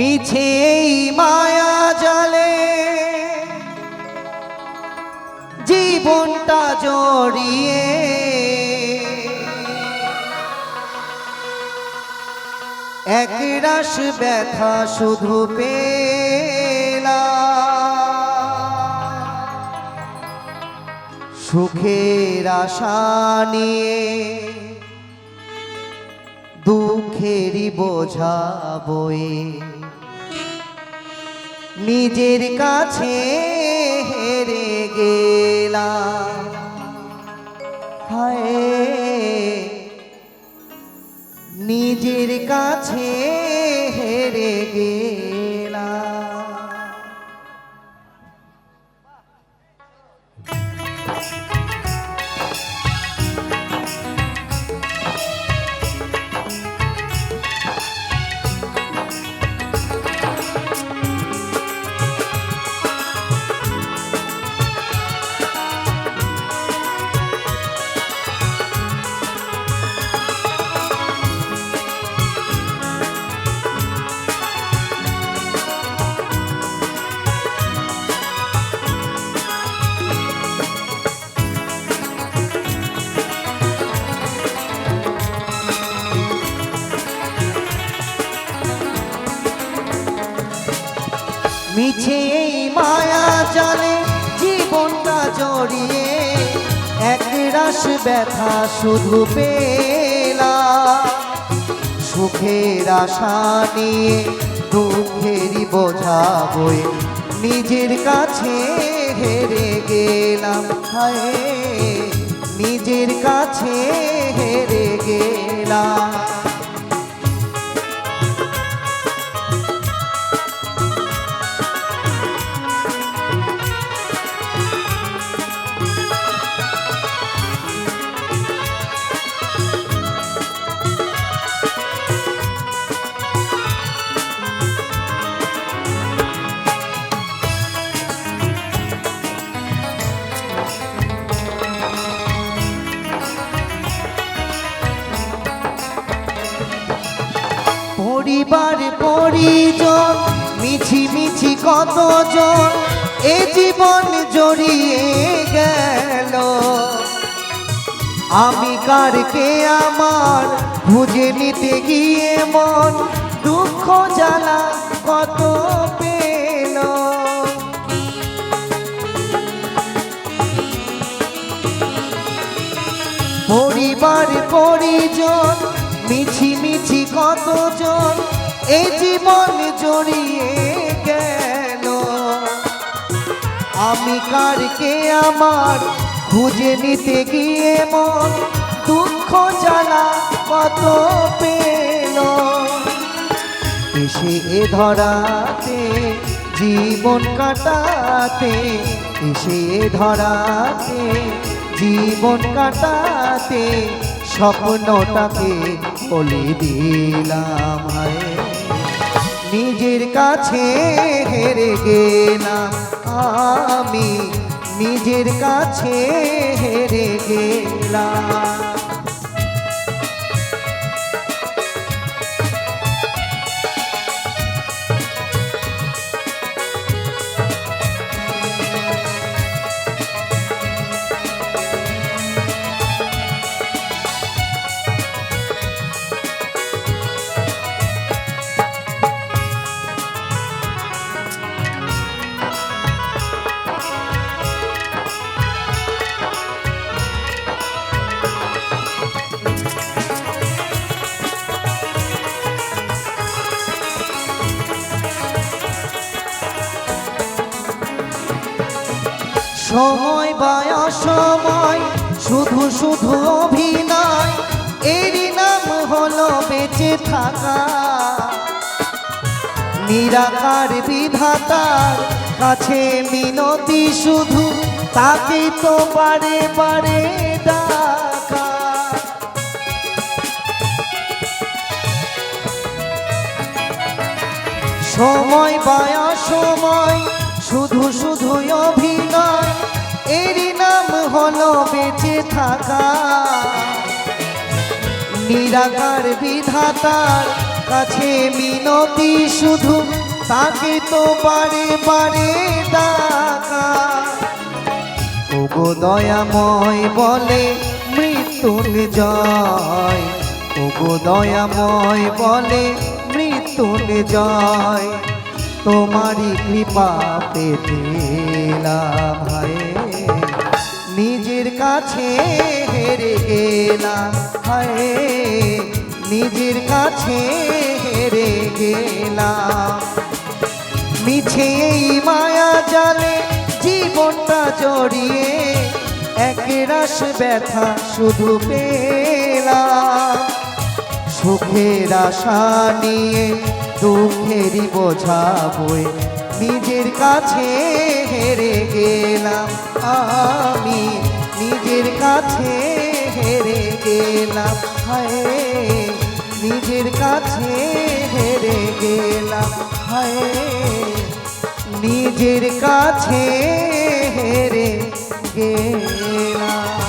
মিছে এই মায়া জালে। জীবনটা জড়িয়ে। এক রাস ব্যথা শুধু পেলা সুখের আশা নিয়ে দুঃখেরই বোঝা বয়ে নিজের কাছে হেরে গেলাম। হায় নিজের কাছে হেরে গেলাম। মিছে এই মায়া জালে জীবনটা জড়িয়ে। এক রাস ব্যথা শুধু পেলা সুখের আশা নিয়ে দুঃখেরই বোঝা বয়ে। নিজের কাছে হেরে গেলাম, হায়। নিজের কাছে পরিজন মিছি মিছি কতজন এ জীবন জড়িয়ে গেল? আমি কারকে আমার খুঁজে নিতে গিয়ে মন দুঃখ জ্বালা কত পেল? পরিবার পরিজন মিছি মিছি কতজন এই জীবন জড়িয়ে গেল। আমি কারকে আমার খুঁজে নিতে গিয়ে মন দুঃখ জ্বালা কত পেল। এসে এ ধরাতে, জীবন কাটাতে, এসে এ ধরাতে, জীবন কাটাতে স্বপ্নটাকে বলে দিলাম, হায়। কাছে হেরে গেলাম। আমি নিজের কাছে হেরে গেলাম। সময় বা অসময়, শুধু শুধু অভিনয়। এরই নাম হলো বেঁচে থাকা। নিরাকার বিধাতার কাছে মিনতি শুধু তাকে তো বারে ডাকা। সময় বায়া সময় শুধু শুধু অভিনয়, এরই নাম হলো বেঁচে থাকা। নিরাকার বিধাতার কাছে মিনতি শুধু, তাকে তো বারে বারে ডাকা। ওগো দয়াময় বলে মৃত্যুঞ্জয় ওগো দয়াময় বলে মৃত্যুঞ্জয় তোমারই কৃপা পেতে হায়। নিজের কাছে হেরে গেলাম হায়। নিজের কাছে হেরে গেলাম। মিছে এই মায়া জালে জীবনটা জড়িয়ে একরাশ ব্যথা শুধু পেলাম। সুখের আশা নিয়ে দুঃখেরই বোঝা বই। নিজের কাছে হেরে গেলাম আমি। নিজের কাছে হেরে গেলাম, হায় নিজের কাছে হেরে গেলাম, হায় নিজের কাছে হেরে গেলাম।